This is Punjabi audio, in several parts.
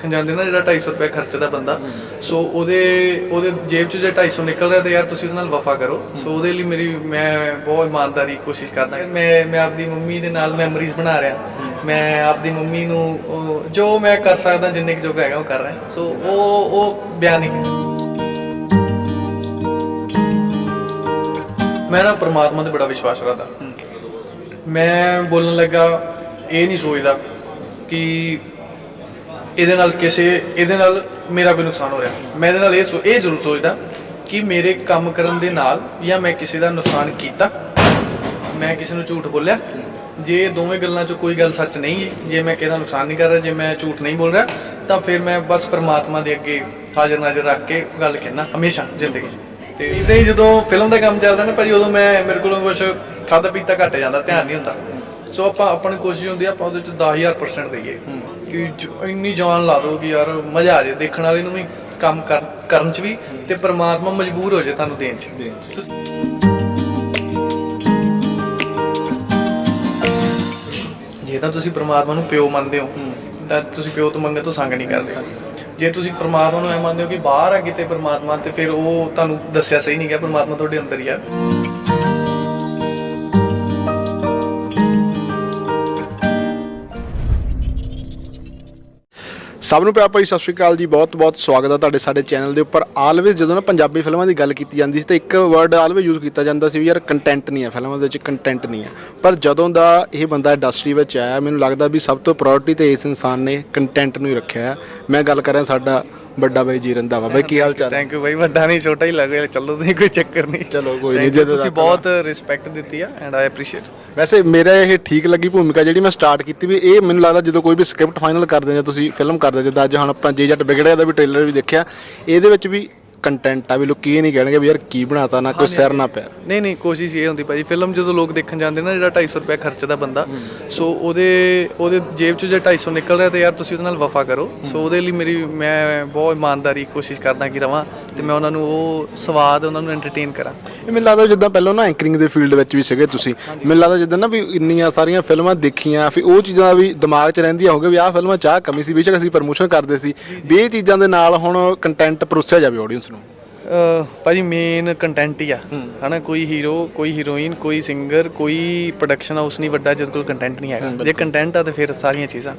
ਦੇਖਣ ਜਾਂਦੇ ਨਾ ਜਿਹੜਾ 250 ਰੁਪਏ ਖਰਚਦਾ ਬੰਦਾ ਸੋ ਉਹਦੇ ਉਹਦੇ ਜੇਬ 'ਚ ਜੇ 250 ਨਿਕਲ ਰਿਹਾ ਤੇ ਯਾਰ ਤੁਸੀਂ ਉਹਦੇ ਨਾਲ ਵਫਾ ਕਰੋ। ਸੋ ਉਹਦੇ ਲਈ ਮੇਰੀ ਮੈਂ ਬਹੁਤ ਇਮਾਨਦਾਰੀ ਕੋਸ਼ਿਸ਼ ਕਰਦਾ ਮੈਂ ਮੈਂ ਆਪਦੀ ਮੰਮੀ ਦੇ ਨਾਲ ਮੈਮਰੀਜ਼ ਬਣਾ ਰਿਹਾ। ਮੈਂ ਆਪਦੀ ਮੰਮੀ ਨੂੰ ਜੋ ਮੈਂ ਕਰ ਸਕਦਾ ਜਿੰਨੇ ਕੁ ਜੋਗਾ ਹੈਗਾ ਉਹ ਕਰ ਰਿਹਾ। ਸੋ ਉਹ ਉਹ ਬਿਆਨ ਨਹੀਂ ਕੀਤਾ ਮੈਂ ਨਾ ਪ੍ਰਮਾਤਮਾ ਤੇ ਬੜਾ ਵਿਸ਼ਵਾਸ ਰੱਖਦਾ। ਮੈਂ ਬੋਲਣ ਲੱਗਾ ਇਹ ਨਹੀਂ ਸੋਚਦਾ ਕਿ ਇਹਦੇ ਨਾਲ ਕਿਸੇ, ਇਹਦੇ ਨਾਲ ਮੇਰਾ ਕੋਈ ਨੁਕਸਾਨ ਹੋ ਰਿਹਾ। ਮੈਂ ਇਹਦੇ ਨਾਲ ਇਹ ਸੋ- ਇਹ ਜ਼ਰੂਰ ਸੋਚਦਾ ਕਿ ਮੇਰੇ ਕੰਮ ਕਰਨ ਦੇ ਨਾਲ ਜਾਂ ਮੈਂ ਕਿਸੇ ਦਾ ਨੁਕਸਾਨ ਕੀਤਾ, ਮੈਂ ਕਿਸੇ ਨੂੰ ਝੂਠ ਬੋਲਿਆ, ਜੇ ਇਹ ਦੋਵੇਂ ਗੱਲਾਂ 'ਚੋਂ ਕੋਈ ਗੱਲ ਸੱਚ ਨਹੀਂ ਹੈ, ਜੇ ਮੈਂ ਕਿਸੇ ਦਾ ਨੁਕਸਾਨ ਨਹੀਂ ਕਰ ਰਿਹਾ, ਜੇ ਮੈਂ ਝੂਠ ਨਹੀਂ ਬੋਲ ਰਿਹਾ, ਤਾਂ ਫਿਰ ਮੈਂ ਬਸ ਪ੍ਰਮਾਤਮਾ ਦੇ ਅੱਗੇ ਹਾਜ਼ਰ ਨਾਜ਼ਰ ਰੱਖ ਕੇ ਗੱਲ ਕਹਿਣਾ ਹਮੇਸ਼ਾ ਜ਼ਿੰਦਗੀ 'ਚ। ਤੇ ਇਦਾਂ ਹੀ ਜਦੋਂ ਫਿਲਮ ਦਾ ਕੰਮ ਚੱਲਦਾ ਨਾ, ਭਾਜੀ ਉਦੋਂ ਮੈਂ, ਮੇਰੇ ਕੋਲੋਂ ਕੁਝ ਖਾਦਾ ਪੀਤਾ ਘੱਟ ਜਾਂਦਾ, ਧਿਆਨ ਨਹੀਂ ਹੁੰਦਾ। ਸੋ ਆਪਾਂ ਆਪਣੀ ਕੋਸ਼ਿਸ਼ ਹੁੰਦੀ ਆ, ਆਪਾਂ ਉਹਦੇ ਚ 10000% ਦਈਏ। ਕਿ ਜ- ਇੰਨੀ ਜਾਨ ਲਾ ਦੋ ਕਿ ਯਾਰ ਮਜ਼ਾ ਆ ਜਾਏ ਦੇਖਣ ਵਾਲੇ ਨੂੰ ਵੀ ਕੰਮ ਕਰ- ਕਰਨ ਚ ਵੀ ਤੇ ਪ੍ਰਮਾਤਮਾ ਮਜਬੂਰ ਹੋ ਜਾਏ ਤੁਹਾਨੂੰ ਦੇਣ ਚ। ਤੁਸੀਂ- ਜੇ ਤਾਂ ਤੁਸੀਂ ਪ੍ਰਮਾਤਮਾ ਨੂੰ ਪਿਓ ਮੰਨਦੇ ਹੋ ਤਾਂ ਤੁਸੀਂ ਪਿਓ ਤੋਂ ਮੰਗੇ ਤੋਂ ਸੰਗ ਨਹੀਂ ਕਰਦੇ। ਜੇ ਤੁਸੀਂ ਪ੍ਰਮਾਤਮਾ ਨੂੰ ਐ ਮੰਨਦੇ ਹੋ ਕਿ ਬਾਹਰ ਆ ਕਿਤੇ ਪ੍ਰਮਾਤਮਾ ਤੇ ਫਿਰ ਉਹ ਤੁਹਾਨੂੰ ਦੱਸਿਆ ਸਹੀ ਨਹੀਂ ਗਿਆ ਪ੍ਰਮਾਤਮਾ ਤੁਹਾਡੇ ਅੰਦਰ ਹੀ ਆ। ਸਭ ਨੂੰ ਪਿਆਰ ਭਰੀ ਸਤਿ ਸ਼੍ਰੀ ਅਕਾਲ ਜੀ। ਬਹੁਤ ਬਹੁਤ ਸਵਾਗਤ ਹੈ ਤੁਹਾਡੇ ਸਾਡੇ ਚੈਨਲ ਦੇ ਉੱਪਰ। ਆਲਵੇਜ਼ ਜਦੋਂ ਨਾ ਪੰਜਾਬੀ ਫਿਲਮਾਂ ਦੀ ਗੱਲ ਕੀਤੀ ਜਾਂਦੀ ਸੀ ਤਾਂ ਇੱਕ ਵਰਡ ਆਲਵੇਜ਼ ਯੂਜ਼ ਕੀਤਾ ਜਾਂਦਾ ਸੀ ਵੀ ਯਾਰ ਕੰਟੈਂਟ ਨਹੀਂ ਹੈ, ਫਿਲਮਾਂ ਦੇ ਵਿੱਚ ਕੰਟੈਂਟ ਨਹੀਂ ਹੈ। ਪਰ ਜਦੋਂ ਦਾ ਇਹ ਬੰਦਾ ਇੰਡਸਟਰੀ ਵਿੱਚ ਆਇਆ, ਮੈਨੂੰ ਲੱਗਦਾ ਵੀ ਸਭ ਤੋਂ ਪ੍ਰਾਇੋਰਟੀ ਤੇ ਇਸ ਇਨਸਾਨ ਨੇ ਕੰਟੈਂਟ ਨੂੰ ਹੀ ਰੱਖਿਆ ਹੈ। ਮੈਂ ਗੱਲ ਕਰ ਰਿਹਾ ਸਾਡਾ ਵੱਡਾ ਬਾਈ ਜੀ ਰੰਧਾਵਾ ਬਾਈ ਕੀ ਹਾਲ ਚਾਲ? ਥੈਂਕ ਯੂ ਬਾਈ ਵੱਡਾ ਨਹੀਂ ਛੋਟਾ ਹੀ ਲੱਗ ਰਿਹਾ। ਚੱਲੋ ਤੁਸੀਂ ਕੋਈ ਚੱਕਰ ਨਹੀਂ। ਚਲੋ ਕੋਈ ਨਹੀਂ ਜਦੋਂ ਤੁਸੀਂ ਬਹੁਤ ਰਿਸਪੈਕਟ ਦਿੱਤੀ ਆ ਐਂਡ ਆਈ ਐਪਰੀਸ਼ੀਏਟ ਵੈਸੇ ਮੇਰਾ ਇਹ ਠੀਕ ਲੱਗੀ ਭੂਮਿਕਾ ਜਿਹੜੀ ਮੈਂ ਸਟਾਰਟ ਕੀਤੀ ਵੀ ਇਹ ਮੈਨੂੰ ਲੱਗਦਾ ਜਦੋਂ ਕੋਈ ਵੀ ਸਕ੍ਰਿਪਟ ਫਾਈਨਲ ਕਰਦੇ ਜਾਂ ਤੁਸੀਂ ਫਿਲਮ ਕਰਦੇ ਜਿੱਦਾਂ ਅੱਜ ਹੁਣ ਆਪਾਂ ਜੇ ਜੱਟ ਵਿਗੜਿਆ ਦਾ ਵੀ ਟ੍ਰੇਲਰ ਵੀ ਦੇਖਿਆ ਇਹਦੇ ਵਿੱਚ ਵੀ ਕੰਟੈਂਟ ਆ ਵੀ ਲੋਕੀ ਇਹ ਨਹੀਂ ਕਹਿਣਗੇ ਵੀ ਯਾਰ ਕੀ ਬਣਾਤਾ ਨਾ ਕੋਈ ਸਿਰ ਨਾ ਪੈਰ। ਨਹੀਂ ਨਹੀਂ ਕੋਸ਼ਿਸ਼ ਇਹ ਹੁੰਦੀ ਭਾਜੀ ਫਿਲਮ ਜਦੋਂ ਲੋਕ ਦੇਖਣ ਜਾਂਦੇ ਨਾ ਜਿਹੜਾ 250 ਰੁਪਏ ਖਰਚਦਾ ਬੰਦਾ ਸੋ ਉਹਦੇ ਉਹਦੇ ਜੇਬ 'ਚ ਜੇ 250 ਨਿਕਲ ਰਿਹਾ ਤੇ ਯਾਰ ਤੁਸੀਂ ਉਹਦੇ ਨਾਲ ਵਫਾ ਕਰੋ। ਸੋ ਉਹਦੇ ਲਈ ਮੇਰੀ ਮੈਂ ਬਹੁਤ ਇਮਾਨਦਾਰੀ ਕੋਸ਼ਿਸ਼ ਕਰਦਾ ਕਿ ਰਵਾਂ ਤੇ ਮੈਂ ਉਹਨਾਂ ਨੂੰ ਉਹ ਸਵਾਦ ਉਹਨਾਂ ਨੂੰ ਐਂਟਰਟੇਨ ਕਰਾਂ। ਇਹ ਮੈਨੂੰ ਲੱਗਦਾ ਜਿੱਦਾਂ ਪਹਿਲਾਂ ਨਾ ਐਂਕਰਿੰਗ ਦੇ ਫੀਲਡ ਵਿੱਚ ਵੀ ਸੀਗੇ ਤੁਸੀਂ ਮੈਨੂੰ ਲੱਗਦਾ ਜਿੱਦਾਂ ਨਾ ਵੀ ਇੰਨੀਆਂ ਸਾਰੀਆਂ ਫਿਲਮਾਂ ਦੇਖੀਆਂ ਫਿਰ ਉਹ ਚੀਜ਼ਾਂ ਵੀ ਦਿਮਾਗ 'ਚ ਰਹਿੰਦੀਆਂ ਹੋਗੇ ਵੀ ਆਹ ਫਿਲਮਾਂ ਚਾਹ ਕਮੀ ਸੀ ਬੇਸ਼ੱਕ ਅਸੀਂ ਪ੍ਰਮੋਸ਼ਨ ਕਰਦੇ ਸੀ। ਵੀ ਇਹ ਚੀਜ਼ਾਂ ਦੇ ਨਾਲ ਹੁਣ ਕੰਟੈਂਟ ਪਰੋਸਿਆ ਜਾਵੇ ਆਡੀਅנס ਭਾਜੀ ਮੇਨ ਕੰਟੈਂਟ ਹੀ ਆ। ਹਨਾ ਕੋਈ ਹੀਰੋ ਕੋਈ ਹੀਰੋਇਨ ਕੋਈ ਸਿੰਗਰ ਕੋਈ ਪ੍ਰੋਡਕਸ਼ਨ ਹਾਊਸ ਨਹੀਂ ਵੱਡਾ ਜਿਹਦੇ ਕੋਲ ਕੰਟੈਂਟ ਨਹੀਂ ਹੈਗਾ। ਜੇ ਕੰਟੈਂਟ ਆ ਤੇ ਫਿਰ ਸਾਰੀਆਂ ਚੀਜ਼ਾਂ।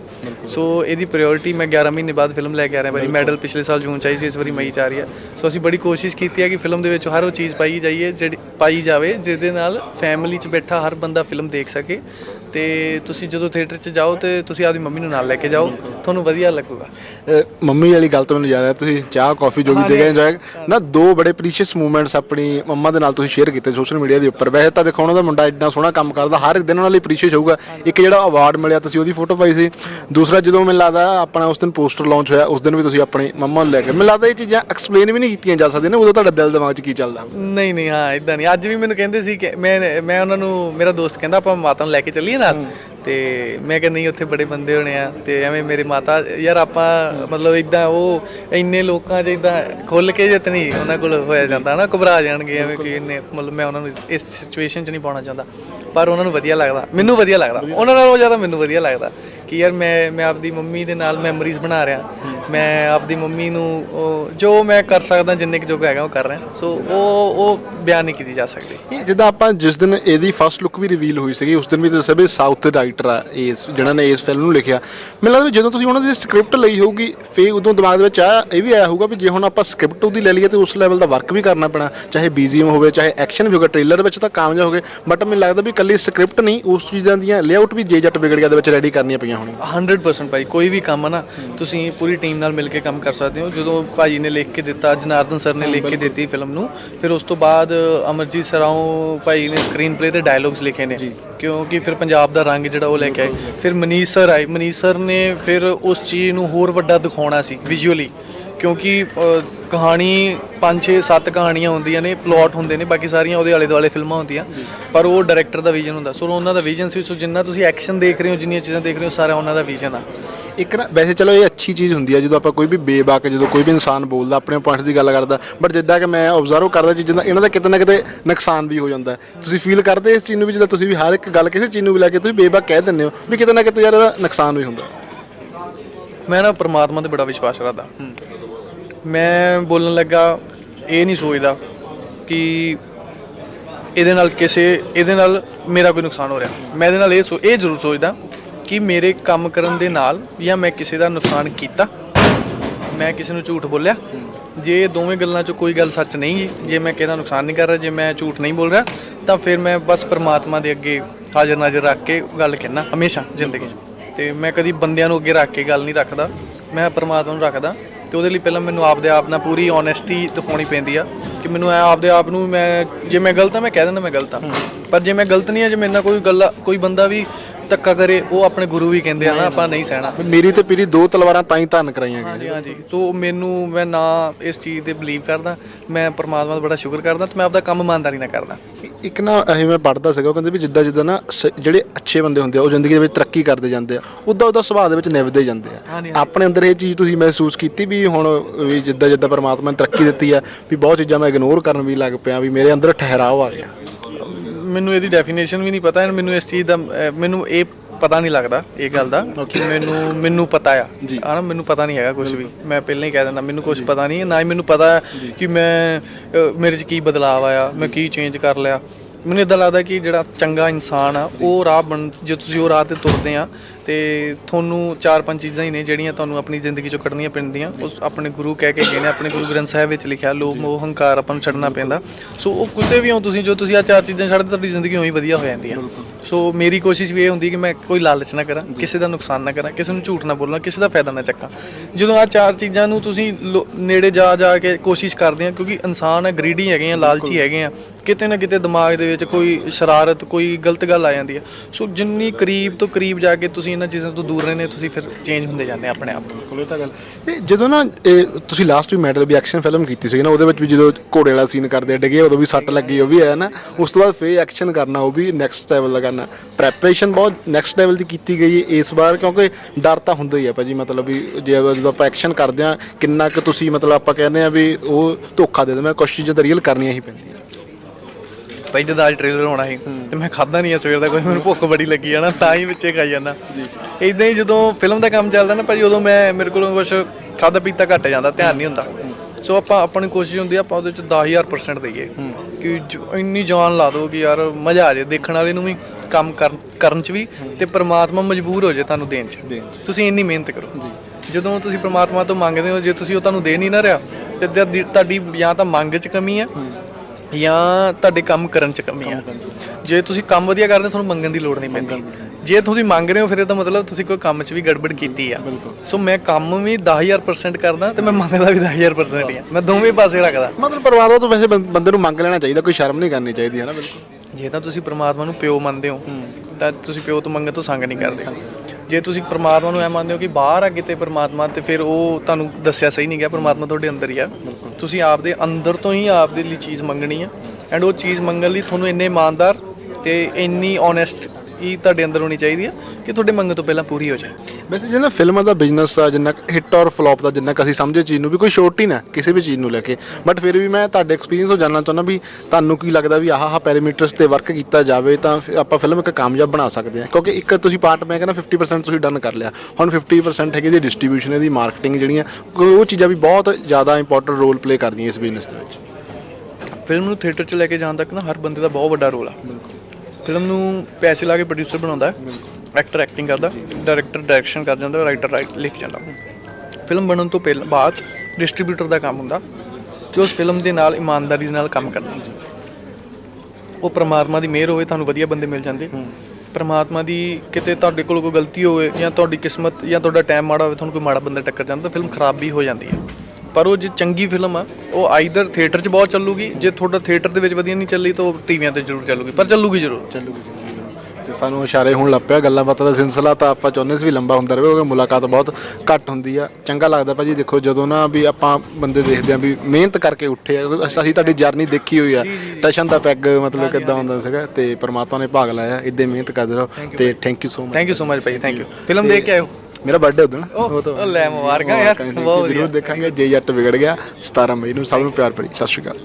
ਸੋ ਇਹਦੀ ਪ੍ਰਾਇੋਰਟੀ ਮੈਂ 11 ਮਹੀਨੇ ਬਾਅਦ ਫਿਲਮ ਲੈ ਕੇ ਆ ਰਿਹਾ ਭਾਜੀ। ਮੈਡਲ ਪਿਛਲੇ ਸਾਲ ਜੂਨ ਚ ਆਈ ਸੀ ਇਸ ਵਾਰੀ ਮਈ ਚ ਆ ਰਹੀ ਆ। ਸੋ ਅਸੀਂ ਬੜੀ ਕੋਸ਼ਿਸ਼ ਕੀਤੀ ਹੈ ਕਿ ਫਿਲਮ ਦੇ ਵਿੱਚ ਹਰ ਉਹ ਚੀਜ਼ ਪਾਈ ਜਾਈਏ ਜਿਹੜੀ ਪਾਈ ਜਾਵੇ ਜਿਹਦੇ ਨਾਲ ਫੈਮਿਲੀ ਚ ਬੈਠਾ ਹਰ ਬੰਦਾ ਫਿਲਮ ਦੇਖ ਸਕੇ। ਤੇ ਤੁਸੀਂ ਜਦੋਂ ਥੀਏਟਰ 'ਚ ਜਾਓ ਤੇ ਤੁਸੀਂ ਆਪਦੀ ਮੰਮੀ ਨੂੰ ਨਾਲ ਲੈ ਕੇ ਜਾਓ ਤੁਹਾਨੂੰ ਵਧੀਆ ਲੱਗੂਗਾ। ਮੰਮੀ ਵਾਲੀ ਗੱਲ ਤੋਂ ਮੈਨੂੰ ਯਾਦ ਹੈ ਤੁਸੀਂ ਚਾਹ ਕਾਫੀ ਜੋ ਵੀ ਦੇ ਗਏ ਇੰਜੋਏ ਨਾ ਦੋ ਬੜੇ ਪ੍ਰੀਸ਼ੀਅਸ ਮੂਮੈਂਟਸ ਆਪਣੀ ਮੰਮਾ ਦੇ ਨਾਲ ਤੁਸੀਂ ਸ਼ੇਅਰ ਕੀਤੇ ਸੋਸ਼ਲ ਮੀਡੀਆ ਦੇ ਉੱਪਰ। ਵੈਸੇ ਤਾਂ ਦੇਖੋ ਉਹਨਾਂ ਦਾ ਮੁੰਡਾ ਇੰਨਾ ਸੋਹਣਾ ਕੰਮ ਕਰਦਾ ਹਰ ਇੱਕ ਦਿਨ ਉਹਨਾਂ ਲਈ ਪ੍ਰੀਸ਼ੀਅਸ ਹੋਊਗਾ। ਇੱਕ ਜਿਹੜਾ ਅਵਾਰਡ ਮਿਲਿਆ ਤੁਸੀਂ ਉਹਦੀ ਫੋਟੋ ਪਾਈ ਸੀ। ਦੂਸਰਾ ਜਦੋਂ ਮੈਨੂੰ ਲੱਗਦਾ ਆਪਣਾ ਉਸ ਦਿਨ ਪੋਸਟਰ ਲਾਂਚ ਹੋਇਆ ਉਸ ਦਿਨ ਵੀ ਤੁਸੀਂ ਆਪਣੀ ਮੰਮਾ ਨੂੰ ਲੈ ਕੇ ਮੈਨੂੰ ਲੱਗਦਾ ਇਹ ਚੀਜ਼ਾਂ ਐਕਸਪਲੇਨ ਵੀ ਨਹੀਂ ਕੀਤੀਆਂ ਜਾ ਸਕਦੀਆਂ ਨੇ ਉਦੋਂ ਤੁਹਾਡਾ ਦਿਲ ਦਿਮਾਗ 'ਚ ਕੀ ਚੱਲਦਾ? ਨਹੀਂ ਨਹੀਂ ਹਾਂ ਇਦਾਂ ਨਹੀਂ। ਅੱਜ ਵੀ ਮੈਨੂੰ ਕਹਿੰਦੇ ਸੀ ਕਿ ਮੈਂ ਮੈਂ ਉਹਨਾਂ ਨੂੰ ਮੇਰਾ ਦੋਸਤ ਕਹਿੰਦਾ ਆਪਾਂ ਮਾਤਾ ਨੂੰ ਲੈ ਕੇ ਚੱਲੀਏ ਨਾਲ। ਤੇ ਮੈਂ ਕਿਹਾ ਨਹੀਂ ਉੱਥੇ ਬੜੇ ਬੰਦੇ ਹੋਣੇ ਆ। ਤੇ ਐਵੇਂ ਮੇਰੇ ਮਾਤਾ ਯਾਰ ਆਪਾਂ ਮਤਲਬ ਇਦਾਂ ਉਹ ਇੰਨੇ ਲੋਕਾਂ 'ਚ ਇਦਾਂ ਖੁੱਲ ਕੇ ਜਿੱਤ ਨਹੀਂ ਉਹਨਾਂ ਕੋਲ ਹੋਇਆ ਜਾਂਦਾ ਨਾ ਘਬਰਾ ਜਾਣਗੇ ਐਵੇਂ ਕਿ ਇੰਨੇ ਮਤਲਬ ਮੈਂ ਉਹਨਾਂ ਨੂੰ ਇਸ ਸਿਚੁਏਸ਼ਨ 'ਚ ਨਹੀਂ ਪਾਉਣਾ ਚਾਹੁੰਦਾ। ਪਰ ਉਹਨਾਂ ਨੂੰ ਵਧੀਆ ਲੱਗਦਾ। ਮੈਨੂੰ ਵਧੀਆ ਲੱਗਦਾ। ਉਹਨਾਂ ਨਾਲੋਂ ਜ਼ਿਆਦਾ ਮੈਨੂੰ ਵਧੀਆ ਲੱਗਦਾ ਕਿ ਯਾਰ ਮੈਂ ਮੈਂ ਆਪਦੀ ਮੰਮੀ ਦੇ ਨਾਲ ਮੈਮਰੀਜ਼ ਬਣਾ ਰਿਹਾ। ਮੈਂ ਆਪਦੀ ਮੰਮੀ ਨੂੰ ਉਹ ਜੋ ਮੈਂ ਕਰ ਸਕਦਾ ਜਿੰਨੇ ਕੁ ਜੋਗਾ ਹੈਗਾ ਉਹ ਕਰ ਰਿਹਾ। ਸੋ ਉਹ ਉਹ ਬਿਆਨ ਨਹੀਂ ਕੀਤੀ ਜਾ ਸਕਦੀ। ਇਹ ਜਿੱਦਾਂ ਆਪਾਂ ਜਿਸ ਦਿਨ ਇਹਦੀ ਫਰਸਟ ਲੁੱਕ ਵੀ ਰਿਵੀਲ ਹੋਈ ਸੀਗੀ ਉਸ ਦਿਨ ਵੀ ਤੁਸੀਂ ਸਭੇ ਸਾਊਥ ਰਾਈਟਰ ਆ ਇਸ ਜਿਹਨਾਂ ਨੇ ਇਸ ਫਿਲਮ ਨੂੰ ਲਿਖਿਆ। ਮੈਨੂੰ ਲੱਗਦਾ ਵੀ ਜਦੋਂ ਤੁਸੀਂ ਉਹਨਾਂ ਦੀ ਸਕ੍ਰਿਪਟ ਲਈ ਹੋਊਗੀ ਫੇ ਉਦੋਂ ਦਿਮਾਗ ਦੇ ਵਿੱਚ ਆ ਇਹ ਵੀ ਆਇਆ ਹੋਊਗਾ ਵੀ ਜੇ ਹੁਣ ਆਪਾਂ ਸਕ੍ਰਿਪਟ ਉਹਦੀ ਲੈ ਲਈਏ ਤੇ ਉਸ ਲੈਵਲ ਦਾ ਵਰਕ ਵੀ ਕਰਨਾ ਪੈਣਾ ਚਾਹੇ ਬੀਜੀਐਮ ਹੋਵੇ ਚਾਹੇ ਐਕਸ਼ਨ ਵੀ ਹੋਵੇ ਟ੍ਰੇਲਰ ਵਿੱਚ ਤਾਂ ਕਾਮਯਾਬ ਹੋਗੇ ਬਟ ਮੈਨੂੰ ਲੱਗਦਾ ਵੀ ਕੱਲੀ ਸਕ੍ਰਿਪਟ ਨਹੀਂ ਉਸ ਚੀਜ਼ਾਂ ਦੀਆਂ ਲੇਆਊਟ ਵੀ ਜੇ ਜੱਟ ਵਿਗੜ ਗਿਆ ਦੇ ਵਿੱਚ ਰੈਡੀ ਕਰਨੀਆਂ ਪਈਆਂ ਹੋਣੀਆਂ 100% ਭਾਈ ਕੋਈ ਵੀ ਕੰਮ ਆ ਨਾ ਤੁਸੀਂ ਪੂਰੀ ਟੀਮ ਨਾਲ ਮਿਲ ਕੇ ਕੰਮ ਕਰ ਸਕਦੇ ਹੋ। ਜਦੋਂ ਭਾਜੀ ਨੇ ਲਿਖ ਕੇ ਦਿੱਤਾ ਜਨਾਰਦਨ ਸਰ ਨੇ ਲਿਖ ਕੇ ਦਿੱਤੀ ਫਿਲਮ ਨੂੰ ਫਿਰ ਉਸ ਤੋਂ ਬਾਅਦ ਅਮਰਜੀਤ ਸਰਾਓ ਭਾਈ ਨੇ ਸਕਰੀਨ ਪਲੇ ਤੇ ਡਾਇਲੌਗਸ ਲਿਖੇ ਨੇ। ਕਿਉਂਕਿ ਫਿਰ ਪੰਜਾਬ ਦਾ ਰੰਗ ਜਿਹੜਾ ਉਹ ਲੈ ਕੇ ਆਏ। ਫਿਰ ਮਨੀਸ਼ ਸਰ ਆਏ। ਮਨੀਸ਼ ਸਰ ਨੇ ਫਿਰ ਉਸ ਚੀਜ਼ ਨੂੰ ਹੋਰ ਵੱਡਾ ਦਿਖਾਉਣਾ ਸੀ ਵਿਜ਼ੂਅਲੀ ਕਿਉਂਕਿ ਕਹਾਣੀ 5 6 7 ਕਹਾਣੀਆਂ ਹੁੰਦੀਆਂ ਨੇ ਪਲਾਟ ਹੁੰਦੇ ਨੇ ਬਾਕੀ ਸਾਰੀਆਂ ਉਹਦੇ ਆਲੇ ਦੁਆਲੇ ਫਿਲਮਾਂ ਹੁੰਦੀਆਂ ਪਰ ਉਹ ਡਾਇਰੈਕਟਰ ਦਾ ਵਿਜ਼ਨ ਹੁੰਦਾ। ਸੋ ਉਹਨਾਂ ਦਾ ਵਿਜ਼ਨ ਸੀ। ਸੋ ਜਿੰਨਾ ਤੁਸੀਂ ਐਕਸ਼ਨ ਦੇਖ ਰਹੇ ਹੋ ਜਿੰਨੀਆਂ ਚੀਜ਼ਾਂ ਦੇਖ ਰਹੇ ਹੋ ਸਾਰਾ ਉਹਨਾਂ ਦਾ ਵਿਜ਼ਨ ਆ। ਇੱਕ ਨਾ ਵੈਸੇ ਚਲੋ ਇਹ ਅੱਛੀ ਚੀਜ਼ ਹੁੰਦੀ ਹੈ ਜਦੋਂ ਆਪਾਂ ਕੋਈ ਵੀ ਬੇਬਾਕ ਜਦੋਂ ਕੋਈ ਵੀ ਇਨਸਾਨ ਬੋਲਦਾ, ਆਪਣੇ ਪੁਆਇੰਟ ਦੀ ਗੱਲ ਕਰਦਾ ਬਟ ਜਿੱਦਾਂ ਕਿ ਮੈਂ ਆਬਜ਼ਰਵ ਕਰਦਾ ਚੀਜ਼ਾਂ ਦਾ ਇਹਨਾਂ ਦਾ ਕਿਤੇ ਨਾ ਕਿਤੇ ਨੁਕਸਾਨ ਵੀ ਹੋ ਜਾਂਦਾ। ਤੁਸੀਂ ਫੀਲ ਕਰਦੇ ਇਸ ਚੀਜ਼ ਨੂੰ ਵੀ, ਜਦੋਂ ਤੁਸੀਂ ਵੀ ਹਰ ਇੱਕ ਗੱਲ ਕਿਸੇ ਚੀਜ਼ ਨੂੰ ਵੀ ਲੈ ਕੇ ਤੁਸੀਂ ਬੇਬਾਕ ਕਹਿ ਦਿੰਦੇ ਹੋ ਵੀ ਕਿਤੇ ਨਾ ਕਿਤੇ ਯਾਰ ਇਹਦਾ ਨੁਕਸਾਨ ਵੀ ਹੁੰਦਾ। ਮੈਂ ਨਾ ਪ੍ਰਮਾਤਮਾ ਤੇ ਬੜਾ ਵਿਸ਼ਵਾਸ ਰੱਖਦਾ। ਮੈਂ ਬੋਲਣ ਲੱਗਾ, ਇਹ ਨਹੀਂ ਸੋਚਦਾ ਕਿ ਇਹਦੇ ਨਾਲ ਕਿਸੇ, ਇਹਦੇ ਨਾਲ ਮੇਰਾ ਕੋਈ ਨੁਕਸਾਨ ਹੋ ਰਿਹਾ। ਮੈਂ ਇਹਦੇ ਨਾਲ ਇਹ ਸੋ, ਇਹ ਜ਼ਰੂਰ ਸੋਚਦਾ ਕਿ ਮੇਰੇ ਕੰਮ ਕਰਨ ਦੇ ਨਾਲ ਜਾਂ ਮੈਂ ਕਿਸੇ ਦਾ ਨੁਕਸਾਨ ਕੀਤਾ। ਮੈਂ ਕਿਸੇ ਨੂੰ ਝੂਠ ਬੋਲਿਆ। ਜੇ ਇਹ ਦੋਵੇਂ ਗੱਲਾਂ 'ਚੋਂ ਕੋਈ ਗੱਲ ਸੱਚ ਨਹੀਂ ਗੀ ਜੇ ਮੈਂ ਕਿਸੇ ਦਾ ਨੁਕਸਾਨ ਨਹੀਂ ਕਰ ਰਿਹਾ ਜੇ ਮੈਂ ਝੂਠ ਨਹੀਂ ਬੋਲ ਰਿਹਾ ਤਾਂ ਫਿਰ ਮੈਂ ਬਸ ਪ੍ਰਮਾਤਮਾ ਦੇ ਅੱਗੇ ਹਾਜ਼ਰ ਨਾਜ਼ਰ ਰੱਖ ਕੇ ਗੱਲ ਕਹਿਣਾ ਹਮੇਸ਼ਾ ਜ਼ਿੰਦਗੀ 'ਚ। ਤੇ ਮੈਂ ਕਦੀ ਬੰਦਿਆਂ ਨੂੰ ਅੱਗੇ ਰੱਖ ਕੇ ਗੱਲ ਨਹੀਂ ਰੱਖਦਾ। ਮੈਂ ਪ੍ਰਮਾਤਮਾ ਨੂੰ ਰੱਖਦਾ ਤੇ ਉਹਦੇ ਲਈ ਪਹਿਲਾਂ ਮੈਨੂੰ ਆਪਦੇ ਆਪ ਨਾਲ ਪੂਰੀ ਓਨੈਸਟੀ ਦਿਖਾਉਣੀ ਪੈਂਦੀ ਆ ਕਿ ਮੈਨੂੰ ਐ ਆਪਦੇ ਆਪ ਨੂੰ ਮੈਂ ਜੇ ਮੈਂ ਗਲਤ ਆ ਮੈਂ ਕਹਿ ਦਿੰਦਾ ਮੈਂ ਗਲਤ ਆ। ਪਰ ਜੇ ਮੈਂ ਗਲਤ ਨਹੀਂ ਆ ਜੇ ਮੇਰੇ ਨਾਲ ਕੋਈ ਗੱਲ ਕੋਈ ਬੰਦਾ ਵੀ ਧੱਕਾ ਕਰੇ ਉਹ ਆਪਣੇ ਗੁਰੂ ਵੀ ਕਹਿੰਦੇ ਆ ਨਾ ਆਪਾਂ ਨਹੀਂ ਸਹਿਣਾ। ਮੇਰੀ ਤੇ ਪੀਰੀ ਦੋ ਤਲਵਾਰਾਂ ਤਾਂ ਹੀ ਧੰਨ ਕਰਾਈਆਂ ਗਈਆਂ। ਹਾਂਜੀ ਹਾਂਜੀ। ਸੋ ਮੈਨੂੰ ਮੈਂ ਨਾ ਇਸ ਚੀਜ਼ ਤੇ ਬਲੀਵ ਕਰਦਾ ਮੈਂ ਪਰਮਾਤਮਾ ਦਾ ਬੜਾ ਸ਼ੁਕਰ ਕਰਦਾ ਤੇ ਮੈਂ ਆਪਦਾ ਕੰਮ ਇਮਾਨਦਾਰੀ ਨਾਲ ਕਰਦਾ। ਇੱਕ ਨਾ ਇਹ ਮੈਂ ਪੜ੍ਹਦਾ ਸੀਗਾ ਉਹ ਕਹਿੰਦੇ ਵੀ ਜਿੱਦਾਂ ਜਿੱਦਾਂ ਨਾ ਸ- ਜਿਹੜੇ ਅੱਛੇ ਬੰਦੇ ਹੁੰਦੇ ਆ ਉਹ ਜ਼ਿੰਦਗੀ ਦੇ ਵਿੱਚ ਤਰੱਕੀ ਕਰਦੇ ਜਾਂਦੇ ਆ ਉਦਾਂ ਉਦਾਂ ਸੁਭਾਅ ਦੇ ਵਿੱਚ ਨਿਭਦੇ ਜਾਂਦੇ ਆ। ਹਾਂਜੀ, ਆਪਣੇ ਅੰਦਰ ਇਹ ਚੀਜ਼ ਤੁਸੀਂ ਮਹਿਸੂਸ ਕੀਤੀ ਵੀ ਹੁਣ ਵੀ ਜਿੱਦਾਂ ਜਿੱਦਾਂ ਪਰਮਾਤਮਾ ਨੇ ਤਰੱਕੀ ਦਿੱਤੀ ਆ ਵੀ ਬਹੁਤ ਚੀਜ਼ਾਂ ਮੈਂ ਇਗਨੋਰ ਕਰਨ ਵੀ ਲੱਗ ਪਿਆ ਵੀ ਮੇਰੇ ਅੰਦਰ ਠਹਿਰਾਵ ਆ ਗਿਆ। ਮੈਨੂੰ ਇਹਦੀ ਡੈਫੀਨੇਸ਼ਨ ਵੀ ਨਹੀਂ ਪਤਾ and ਮੈਨੂੰ ਇਸ ਚੀਜ਼ ਦਾ ਅਹ, ਮੈਨੂੰ ਇਹ ਪਤਾ ਨਹੀਂ ਲੱਗਦਾ ਇਹ ਗੱਲ ਦਾ। ਕਿ ਮੈਨੂੰ ਮੈਨੂੰ ਪਤਾ ਆ। ਹਨਾ ਮੈਨੂੰ ਪਤਾ ਨਹੀਂ ਹੈਗਾ ਕੁਝ ਵੀ। ਮੈਂ ਪਹਿਲਾਂ ਹੀ ਕਹਿ ਦਿੰਦਾ ਮੈਨੂੰ ਕੁਝ ਪਤਾ ਨਹੀਂ ਨਾ ਹੀ ਮੈਨੂੰ ਪਤਾ ਹੈ ਕਿ ਮੈਂ ਅਹ, ਮੇਰੇ 'ਚ ਕੀ ਬਦਲਾਅ ਆਇਆ ਮੈਂ ਕੀ ਚੇਂਜ ਕਰ ਲਿਆ। ਮੈਨੂੰ ਇਦਾਂ ਲੱਗਦਾ ਕਿ ਜਿਹੜਾ ਚੰਗਾ ਇਨਸਾਨ ਆ ਉਹ ਰਾਹ ਬਣ ਜੇ ਤੁਸੀਂ ਉਹ ਰਾਹ ਤੇ ਤੁਰਦੇ ਆ ਤੇ ਤੁਹਾਨੂੰ ਚਾਰ ਪੰਜ ਚੀਜ਼ਾਂ ਹੀ ਨੇ ਜਿਹੜੀਆਂ ਤੁਹਾਨੂੰ ਆਪਣੀ ਜ਼ਿੰਦਗੀ ਚੋਂ ਕੱਢਣੀਆਂ ਪੈਂਦੀਆਂ। ਉਸ ਆਪਣੇ ਗੁਰੂ ਕਹਿ ਕੇ ਗਏ ਨੇ ਆਪਣੇ ਗੁਰੂ ਗ੍ਰੰਥ ਸਾਹਿਬ ਵਿੱਚ ਲਿਖਿਆ ਲੋਭ ਮੋਹ ਹੰਕਾਰ ਆਪਾਂ ਨੂੰ ਛੱਡਣਾ ਪੈਂਦਾ। ਸੋ ਉਹ ਕੁਝ ਵੀ ਹੋ ਤੁਸੀਂ ਜੋ ਤੁਸੀਂ ਆ ਚਾਰ ਚੀਜ਼ਾਂ ਛੱਡ ਦਿਓ, ਤੁਹਾਡੀ ਜ਼ਿੰਦਗੀ ਉਵੇਂ ਹੀ ਵਧੀਆ ਹੋ ਜਾਂਦੀ ਹੈ ਸੋ ਮੇਰੀ ਕੋਸ਼ਿਸ਼ ਵੀ ਇਹ ਹੁੰਦੀ ਕਿ ਮੈਂ ਕੋਈ ਲਾਲਚ ਨਾ ਕਰਾਂ ਕਿਸੇ ਦਾ ਨੁਕਸਾਨ ਨਾ ਕਰਾਂ ਕਿਸੇ ਨੂੰ ਝੂਠ ਨਾ ਬੋਲਾਂ ਕਿਸੇ ਦਾ ਫਾਇਦਾ ਨਾ ਚੱਕਾਂ। ਜਦੋਂ ਆ ਚਾਰ ਚੀਜ਼ਾਂ ਨੂੰ ਤੁਸੀਂ ਨੇੜੇ ਜਾ ਜਾ ਕੇ ਕੋਸ਼ਿਸ਼ ਕਰਦੇ ਆ ਕਿਉਂਕਿ ਇਨਸਾਨ ਹੈ ਗਰੀਡੀ ਹੈਗੇ ਆ ਲਾਲਚੀ ਹੈਗੇ ਆ ਕਿਤੇ ਨਾ ਕਿਤੇ ਦਿਮਾਗ ਦੇ ਵਿੱਚ ਕੋਈ ਸ਼ਰਾਰਤ ਕੋਈ ਗਲਤ ਗੱਲ ਆ ਜਾਂਦੀ ਹੈ ਸੋ ਜਿੰਨੀ ਕਰੀਬ ਤੋਂ ਕਰੀਬ ਜਾ ਕੇ ਤੁਸੀਂ ਇਹਨਾਂ ਚੀਜ਼ਾਂ ਤੋਂ ਦੂਰ ਰਹਿੰਦੇ ਤੁਸੀਂ ਫਿਰ ਚੇਂਜ ਹੁੰਦੇ ਜਾਂਦੇ ਆ ਆਪਣੇ ਆਪ ਬਿਲਕੁਲ ਇਹ ਤਾਂ ਗੱਲ। ਤੇ ਜਦੋਂ ਨਾ ਤੁਸੀਂ ਲਾਸਟ ਵੀ ਮੈਡਲ ਵੀ ਐਕਸ਼ਨ ਫਿਲਮ ਕੀਤੀ ਸੀ ਨਾ ਉਹਦੇ ਵਿੱਚ ਵੀ ਜਦੋਂ ਘੋੜੇ ਵਾਲਾ ਸੀਨ ਕਰਦੇ ਆ, ਡਿੱਗੇ ਉਦੋਂ ਵੀ ਸੱਟ ਲੱਗੀ ਉਹ ਵੀ ਆਇਆ ਨਾ। ਉਸ ਤੋਂ ਬਾਅਦ ਫੇਰ ਐਕਸ਼ਨ ਕਰਨਾ ਉਹ ਵੀ ਨੈਕਸਟ ਲੈਵਲ ਦਾ ਕਰਨਾ। ਪ੍ਰੈਪਰੇਸ਼ਨ ਬਹੁਤ ਨੈਕਸਟ ਲੈਵਲ ਦੀ ਕੀਤੀ ਗਈ ਹੈ ਇਸ ਵਾਰ ਕਿਉਂਕਿ ਡਰ ਤਾਂ ਹੁੰਦਾ ਹੀ ਆ ਭਾਜੀ ਮਤਲਬ ਵੀ ਜੇ ਜਦੋਂ ਆਪਾਂ ਐਕਸ਼ਨ ਕਰਦੇ ਆ ਕਿੰਨਾ ਕੁ ਤੁਸੀਂ ਮਤਲਬ ਆਪਾਂ ਕਹਿੰਦੇ ਆ ਵੀ ਉਹ ਧੋਖਾ ਦੇ ਦਿੰਦਾ। ਕੁਝ ਚੀਜ਼ਾਂ ਤਾਂ ਰੀਅਲ ਕਰਨੀਆਂ ਹੀ ਪੈਂਦੀਆਂ। ਭਾਈ ਜਦ ਅੱਜ ਟ੍ਰੇਲਰ ਹੋਣਾ ਸੀ ਤੇ ਮੈਂ ਖਾਦਾ ਨਹੀਂ ਆ ਸਵੇਰ ਦਾ ਕੋਈ ਮੈਨੂੰ ਭੁੱਖ ਬੜੀ ਲੱਗੀ ਆ ਨਾ ਤਾਂ ਹੀ ਵਿੱਚੇ ਖਾਈ ਜਾਂਦਾ। ਇਦਾਂ ਹੀ ਜਦੋਂ ਫਿਲਮ ਦਾ ਕੰਮ ਚੱਲਦਾ ਨਾ ਭਾਜੀ ਉਦੋਂ ਮੈਂ ਮੇਰੇ ਕੋਲੋਂ ਕੁਝ ਖਾਦਾ ਪੀਤਾ ਘਟ ਜਾਂਦਾ ਧਿਆਨ ਨਹੀਂ ਹੁੰਦਾ। ਸੋ ਆਪਾਂ ਆਪਣੀ ਕੋਸ਼ਿਸ਼ ਹੁੰਦੀ ਆ ਆਪਾਂ ਉਹਦੇ ਚ 10000% ਦਈਏ। ਕਿ ਜ- ਇੰਨੀ ਜਾਨ ਲਾ ਦੋ ਕਿ ਯਾਰ ਮਜ਼ਾ ਆ ਜਾਏ ਦੇਖਣ ਵਾਲੇ ਨੂੰ ਵੀ। ਕੰਮ ਕਰਨ ਕਰਨ ਚ ਵੀ ਤੇ ਪ੍ਰਮਾਤਮਾ ਮਜਬੂਰ ਹੋ ਜਾਏ ਤੁਹਾਨੂੰ ਦੇਣ ਚ। ਤੁਸੀਂ ਇੰਨੀ ਮਿਹਨਤ ਕਰੋ। ਜਦੋਂ ਤੁਸੀਂ ਪ੍ਰਮਾਤਮਾ ਤੋਂ ਮੰਗਦੇ ਹੋ ਜੇ ਤੁਸੀਂ ਉਹ ਤੁਹਾਨੂੰ ਦੇ ਨਹੀਂ ਨਾ ਰਿਹਾ ਤੇ ਤੁਹਾਡੀ- ਜਾਂ ਤਾਂ ਮੰਗ ਚ ਕਮੀ ਆ ਜਾਂ ਤੁਹਾਡੇ ਕੰਮ ਕਰਨ ਚ ਕਮੀ ਆ। ਜੇ ਤੁਸੀਂ ਕੰਮ ਵਧੀਆ ਕਰਦੇ ਹੋ, ਤੁਹਾਨੂੰ ਮੰਗਣ ਦੀ ਲੋੜ ਨਹੀਂ ਪੈਂਦੀ। ਜੇ ਤੁਸੀਂ ਮੰਗ ਰਹੇ ਹੋ ਫਿਰ ਇਹਦਾ ਮਤਲਬ ਤੁਸੀਂ ਕੋਈ ਕੰਮ 'ਚ ਵੀ ਗੜਬੜ ਕੀਤੀ ਆ। ਸੋ ਮੈਂ ਕੰਮ ਵੀ 10000% ਕਰਦਾ ਤੇ ਮੈਂ ਮੰਗਦਾ ਵੀ 10000% ਹੀ ਆ। ਮੈਂ ਦੋਵੇਂ ਪਾਸੇ ਰੱਖਦਾ। ਮਤਲਬ ਪਰਮਾਤਮਾ ਤੋਂ ਵੈਸੇ ਬੰਦੇ ਨੂੰ ਮੰਗ ਲੈਣਾ ਚਾਹੀਦਾ ਕੋਈ ਸ਼ਰਮ ਨਹੀਂ ਕਰਨੀ ਚਾਹੀਦੀ ਹੈ ਨਾ ਬਿਲਕੁਲ। ਜੇ ਤਾਂ ਤੁਸੀਂ ਪ੍ਰਮਾਤਮਾ ਨੂੰ ਪਿਓ ਮੰਨਦੇ ਹੋ ਤਾਂ ਤੁਸੀਂ ਪਿਓ ਤੋਂ ਮੰਗਣ ਤੋਂ ਸੰਗ ਨਹੀਂ ਕਰਦੇ। ਜੇ ਤੁਸੀਂ ਪ੍ਰਮਾਤਮਾ ਨੂੰ ਐ ਮੰਨਦੇ ਹੋ ਕਿ ਬਾਹਰ ਆ ਕਿਤੇ ਪ੍ਰਮਾਤਮਾ ਤੇ ਫਿਰ ਉਹ ਤੁਹਾਨੂੰ ਦੱਸਿਆ ਸਹੀ ਨਹੀਂ ਗਿਆ ਪ੍ਰਮਾਤਮਾ ਤੁਹਾਡੇ ਅੰਦਰ ਹੀ ਆ। ਤੁਸੀਂ ਆਪਦੇ ਅੰਦਰ ਤੋਂ ਹੀ ਆਪਦੇ ਲਈ ਚੀਜ਼ ਮੰਗਣੀ ਆ। ਐਂਡ ਉਹ ਚੀਜ਼ ਮੰਗਣ ਲਈ ਤੁਹਾਨੂੰ ਇੰਨੇ ਇਮਾਨਦਾਰ ਤੇ ਇੰਨੀ ਓਨੈਸਟ ਹੀ ਤੁਹਾਡੇ ਅੰਦਰ ਹੋਣੀ ਚਾਹੀਦੀ ਆ ਕਿ ਤੁਹਾਡੇ ਮੰਗਣ ਤੋਂ ਪਹਿਲਾਂ ਪੂਰੀ ਹੋ ਜਾਏ? ਵੈਸੇ ਜਿੰਨਾ ਫਿਲਮਾਂ ਦਾ ਬਿਜ਼ਨਸ ਆ ਜਿੰਨਾ ਹਿੱਟ ਔਰ ਫਲॉप ਦਾ ਜਿੰਨਾ ਕੁ ਅਸੀਂ ਸਮਝੇ ਚੀਜ਼ ਨੂੰ ਵੀ ਕੋਈ ਸ਼ੋਰਟ ਹੀ ਨਾ ਕਿਸੇ ਵੀ ਚੀਜ਼ ਨੂੰ ਲੈ ਕੇ। ਬਟ ਫਿਰ ਵੀ ਮੈਂ ਤੁਹਾਡੇ ਐਕਸਪੀਰੀਅੰਸ ਤੋਂ ਜਾਨਣਾ ਚਾਹੁੰਦਾ ਵੀ ਤੁਹਾਨੂੰ ਕੀ ਲੱਗਦਾ ਵੀ ਆਹ ਆਹ ਪੈਰਾਮੀਟਰਸ ਤੇ ਵਰਕ ਕੀਤਾ ਜਾਵੇ ਤਾਂ ਫਿਰ ਆਪਾਂ ਫਿਲਮ ਇੱਕ ਕਾਮਯਾਬ ਬਣਾ ਸਕਦੇ ਹਾਂ। ਕਿਉਂਕਿ ਇੱਕ ਤੁਸੀਂ ਪਾਰਟ ਮੈਂ ਕਹਿੰਦਾ 50% ਤੁਸੀਂ ਡਨ ਕਰ ਲਿਆ। ਹੁਣ 50% ਹੈਗੀ ਦੀ ਡਿਸਟ੍ਰੀਬਿਊਸ਼ਨ ਇਹਦੀ ਮਾਰਕੀਟਿੰਗ ਜਿਹੜੀਆਂ ਉਹ ਚੀਜ਼ਾਂ ਵੀ ਬਹੁਤ ਜ਼ਿਆਦਾ ਇੰਪੋਰਟੈਂਟ ਰੋਲ ਪਲੇ ਕਰਦੀਆਂ ਇਸ ਬਿਜ਼ਨਸ ਦੇ ਵਿੱਚ। ਫਿਲਮ ਨੂੰ ਥੀਏਟਰ 'ਚ ਲੈ ਕੇ ਜਾਣ ਤੱਕ ਨਾ ਹਰ ਬੰਦੇ ਦਾ ਬਹੁਤ ਵੱਡਾ ਰੋਲ ਆ। ਫਿਲਮ ਨੂੰ ਪੈਸੇ ਲਾ ਕੇ ਪ੍ਰੋਡਿਊਸਰ ਬਣਾਉਂਦਾ ਐਕਟਰ ਐਕਟਿੰਗ ਕਰਦਾ ਡਾਇਰੈਕਟਰ ਡਾਇਰੈਕਸ਼ਨ ਕਰ ਜਾਂਦਾ ਰਾਈਟਰ ਰਾਈਟ ਲਿਖ ਜਾਂਦਾ। ਫਿਲਮ ਬਣਨ ਤੋਂ ਪਹਿਲਾਂ ਬਾਅਦ ਡਿਸਟ੍ਰੀਬਿਊਟਰ ਦਾ ਕੰਮ ਹੁੰਦਾ ਕਿ ਉਸ ਫਿਲਮ ਦੇ ਨਾਲ ਇਮਾਨਦਾਰੀ ਦੇ ਨਾਲ ਕੰਮ ਕਰਨਾ। ਉਹ ਪ੍ਰਮਾਤਮਾ ਦੀ ਮਿਹਰ ਹੋਵੇ ਤੁਹਾਨੂੰ ਵਧੀਆ ਬੰਦੇ ਮਿਲ ਜਾਂਦੇ। ਪ੍ਰਮਾਤਮਾ ਦੀ ਕਿਤੇ ਤੁਹਾਡੇ ਕੋਲ ਕੋਈ ਗਲਤੀ ਹੋਵੇ ਜਾਂ ਤੁਹਾਡੀ ਕਿਸਮਤ ਜਾਂ ਤੁਹਾਡਾ ਟਾਈਮ ਮਾੜਾ ਹੋਵੇ ਤੁਹਾਨੂੰ ਕੋਈ ਮਾੜਾ ਬੰਦਾ ਟੱਕਰ ਜਾਂਦਾ ਤਾਂ ਫਿਲਮ ਖਰਾਬ ਵੀ ਹੋ ਜਾਂਦੀ ਹੈ। ਪਰ ਉਹ ਜੇ ਚੰਗੀ ਫਿਲਮ ਆ ਉਹ ਆਈਦਰ ਥੀਏਟਰ 'ਚ ਬਹੁਤ ਚੱਲੂਗੀ ਜੇ ਤੁਹਾਡਾ ਥੀਏਟਰ ਦੇ ਵਿੱਚ ਵਧੀਆ ਨਹੀਂ ਚੱਲੀ ਤਾਂ ਉਹ ਟੀਵੀਆਂ ਤੇ ਜ਼ਰੂਰ ਚੱਲੂਗੀ ਪਰ ਚੱਲੂਗੀ ਜ਼ਰੂਰ। ਚੱਲੂਗੀ ਤੇ ਸਾਨੂੰ ਇਸ਼ਾਰੇ ਹੋਣ ਲੱਗ ਪਿਆ ਗੱਲਾਂ ਬਾਤਾਂ ਦਾ ਸਿਲਸਿਲਾ ਤਾਂ ਆਪਾਂ ਚਾਹੁੰਦੇ ਸੀ ਵੀ ਲੰਬਾ ਹੁੰਦਾ ਰਹੇ ਕਿਉਂਕਿ ਮੁਲਾਕਾਤ ਬਹੁਤ ਘੱਟ ਹੁੰਦੀ ਆ। ਚੰਗਾ ਲੱਗਦਾ ਭਾਜੀ ਦੇਖੋ ਜਦੋਂ ਨਾ ਵੀ ਆਪਾਂ ਬੰਦੇ ਦੇਖਦੇ ਆ ਵੀ ਮਿਹਨਤ ਕਰਕੇ ਉੱਠੇ ਆ ਅਸੀਂ ਤੁਹਾਡੀ ਜਰਨੀ ਦੇਖੀ ਹੋਈ ਆ। ਟਸ਼ਨ ਦਾ ਪੈਗ ਮਤਲਬ ਕਿੱਦਾਂ ਹੁੰਦਾ ਸੀਗਾ ਤੇ ਪਰਮਾਤਮਾ ਨੇ ਭਾਗ ਲਾਇਆ ਇੱਦਾਂ ਮਿਹਨਤ ਕਰਦੇ ਰਹੋ ਤੇ thank you so much thank you so much Bhai thank you film ਦੇਖ ਕੇ ਆਇਓ। ਮੇਰਾ ਬਰਥਡੇ ਉਦੋਂ ਉਹ ਉਹ ਲੈ ਮੁਬਾਰਕਾਂ ਯਾਰ ਬਹੁਤ ਜ਼ਰੂਰ ਦੇਖਾਂਗੇ ਜੇ ਜੱਟ ਵਿਗੜ ਗਿਆ 17 ਮਈ ਨੂੰ ਸਭ ਨੂੰ ਪਿਆਰ ਭਰੀ ਸਤਿ ਸ਼੍ਰੀ ਅਕਾਲ।